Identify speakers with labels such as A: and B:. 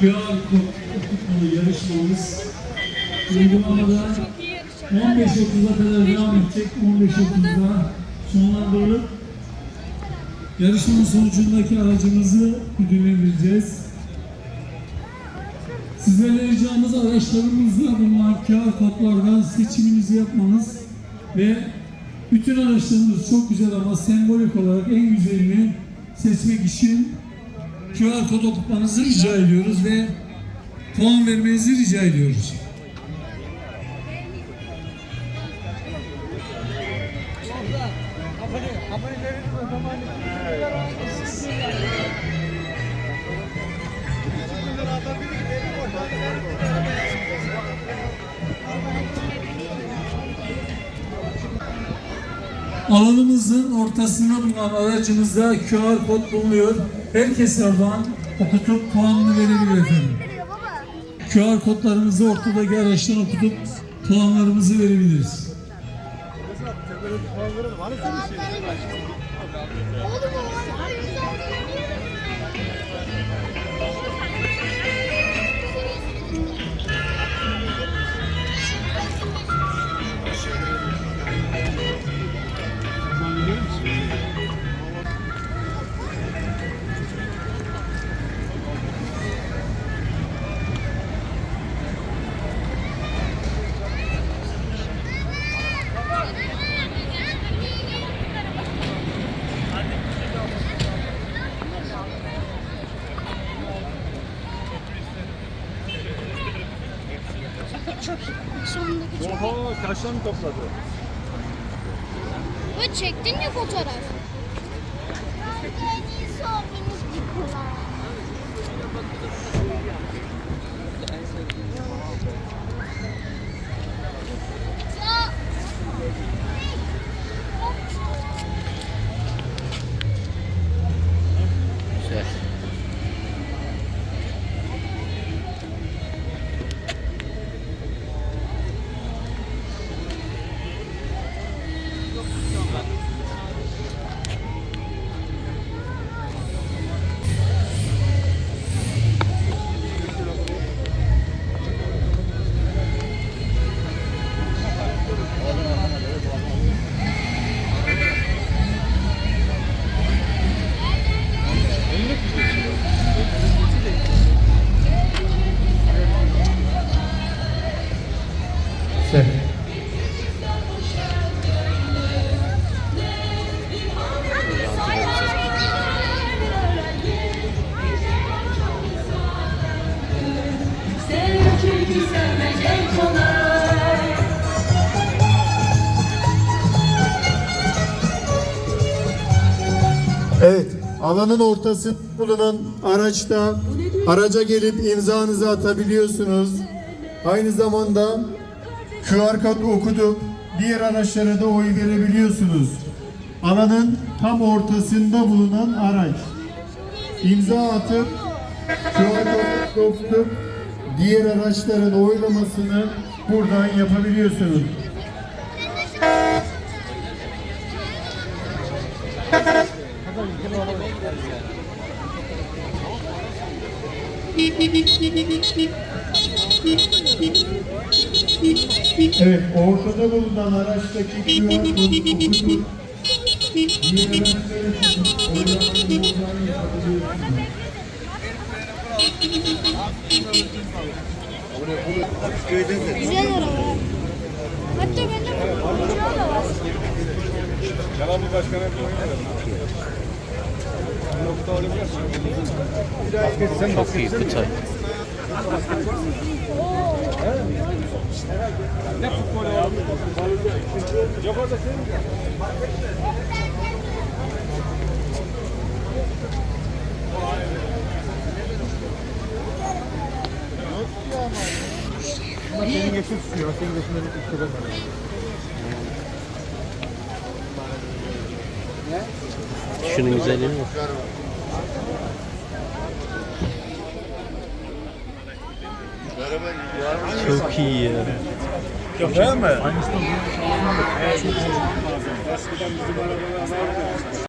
A: QR kod okutmalı yarışmamız uygulamada 15.30'a kadar devam edecek. 15.30'da sonlandırılıp yarışmanın sonucundaki aracımızı ödüllendireceğiz. Sizlerle ricamız araçlarımızda bulunan QR kodlardan seçiminizi yapmanız ve bütün araçlarımız çok güzel ama sembolik olarak en güzelini seçmek için QR kod okutmanızı rica ediyoruz ve puan vermenizi rica ediyoruz. Alanımızın ortasında bulunan aracımızda QR kod bulunuyor. Herkes oradan okutup puanını verebilir efendim. QR kodlarımızı ortadaki araçtan okutup puanlarımızı verebiliriz.
B: Oğlum Sonundaki çok
C: Oho kaçtan topladı?
B: Ve çektin ya fotoğraf.
D: Güzel.
A: Evet,
E: alanın ortasında bulunan araçta araca gelip imzanızı atabiliyorsunuz. Aynı zamanda QR kod okutup diğer araçlara da oy verebiliyorsunuz. Alanın tam ortasında bulunan araç. İmza atıp QR kod okutup diğer araçların oylamasını buradan yapabiliyorsunuz. Evet, ortada bulunan araçtaki QR kodu yapabiliyorsunuz.
B: Güzel araba. Hatta bende uçağı da var.
C: Yalan bir başkana bir oyun verelim.
D: Çok iyi Kıtay.
C: Ne futbol ya? Yok orada şey mi? Ama senin yaşın tutuyor. Senin yaşında bir kadar var.
D: Şunun güzelliğine bak. Çok iyi ya.
C: Yok değil mi?